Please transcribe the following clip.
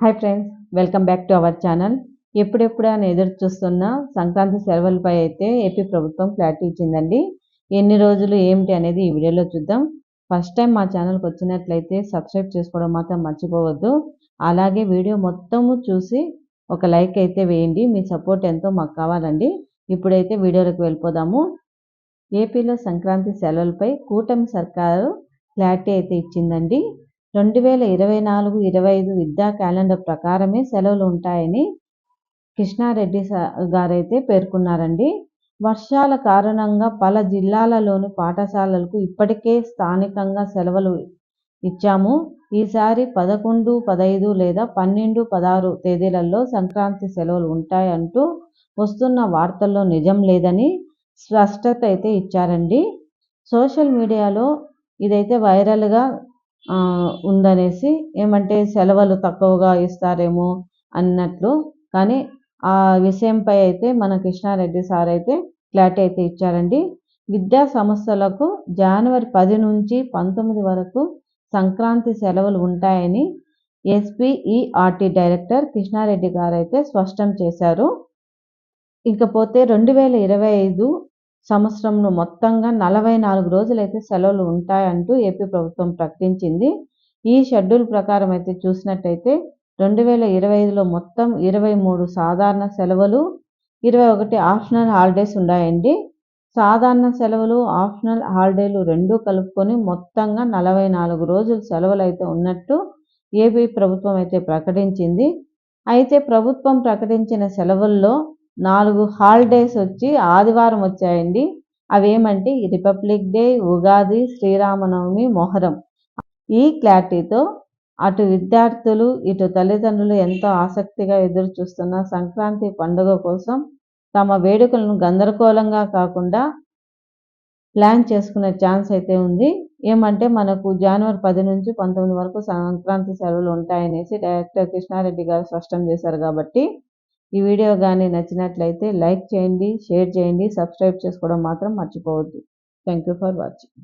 Hi friends welcome back to our channel. ఎప్పుడెప్పుడు అని ఎదురు చూస్తున్న సంక్రాంతి సెలవులపై అయితే ఏపీ ప్రభుత్వం క్లారిటీ ఇచ్చిందండి. ఎన్ని రోజులు ఏమిటి అనేది ఈ వీడియోలో చూద్దాం. ఫస్ట్ టైం మా ఛానల్కి వచ్చినట్లయితే సబ్స్క్రైబ్ చేసుకోవడం మాత్రం మర్చిపోవద్దు. అలాగే వీడియో మొత్తము చూసి ఒక లైక్ అయితే వేయండి. మీ సపోర్ట్ ఎంతో మాకు కావాలండి. ఇప్పుడైతే వీడియోలోకి వెళ్ళిపోదాము. ఏపీలో సంక్రాంతి సెలవులపై కూటమి సర్కారు క్లారిటీ అయితే ఇచ్చిందండి. రెండు వేల ఇరవై నాలుగు ఇరవై ఐదు విద్యా క్యాలెండర్ ప్రకారమే సెలవులు ఉంటాయని కృష్ణారెడ్డి గారైతే పేర్కొన్నారండి. వర్షాల కారణంగా పల జిల్లాలలోని పాఠశాలలకు ఇప్పటికే స్థానికంగా సెలవులు ఇచ్చాము. ఈసారి పదకొండు పదహైదు లేదా పన్నెండు పదహారు తేదీలలో సంక్రాంతి సెలవులు ఉంటాయంటూ వస్తున్న వార్తల్లో నిజం లేదని స్పష్టత అయితే ఇచ్చారండి. సోషల్ మీడియాలో ఇదైతే వైరల్గా ఉందనేసి ఏమంటే సెలవులు తక్కువగా ఇస్తారేమో అన్నట్లు. కానీ ఆ విషయంపై అయితే మన కృష్ణారెడ్డి సార్ అయితే క్లారిటీ అయితే ఇచ్చారండి. విద్యా సంస్థలకు జనవరి పది నుంచి పంతొమ్మిది వరకు సంక్రాంతి సెలవులు ఉంటాయని ఎస్పీఈఆర్టీ డైరెక్టర్ కృష్ణారెడ్డి గారు అయితే స్పష్టం చేశారు. ఇకపోతే రెండు వేల ఇరవై ఐదు సంవత్సరంలో మొత్తంగా నలభై నాలుగు రోజులైతే సెలవులు ఉంటాయంటూ ఏపీ ప్రభుత్వం ప్రకటించింది. ఈ షెడ్యూల్ ప్రకారం అయితే చూసినట్టయితే రెండు వేల ఇరవై ఐదులో మొత్తం ఇరవై మూడు సాధారణ సెలవులు ఇరవై ఒకటి ఆప్షనల్ హాలిడేస్ ఉన్నాయండి. సాధారణ సెలవులు ఆప్షనల్ హాలిడేలు రెండు కలుపుకొని మొత్తంగా నలభై నాలుగు రోజులు సెలవులు అయితే ఉన్నట్టు ఏపీ ప్రభుత్వం అయితే ప్రకటించింది. అయితే ప్రభుత్వం ప్రకటించిన సెలవుల్లో నాలుగు హాలిడేస్ వచ్చి ఆదివారం వచ్చాయండి. అవేమంటే రిపబ్లిక్ డే ఉగాది శ్రీరామనవమి మొహరం. ఈ క్లారిటీతో అటు విద్యార్థులు ఇటు తల్లిదండ్రులు ఎంతో ఆసక్తిగా ఎదురు చూస్తున్న సంక్రాంతి పండుగ కోసం తమ వేడుకలను గందరగోళంగా కాకుండా ప్లాన్ చేసుకునే ఛాన్స్ అయితే ఉంది. ఏమంటే మనకు జనవరి పది నుంచి పంతొమ్మిది వరకు సంక్రాంతి సెలవులు ఉంటాయనేసి డైరెక్టర్ కృష్ణారెడ్డి గారు స్పష్టం చేశారు కాబట్టి ఈ వీడియో కానీ నచ్చినట్లయితే లైక్ చేయండి షేర్ చేయండి సబ్స్క్రైబ్ చేసుకోవడం మాత్రం మర్చిపోవద్దు. Thank you for watching.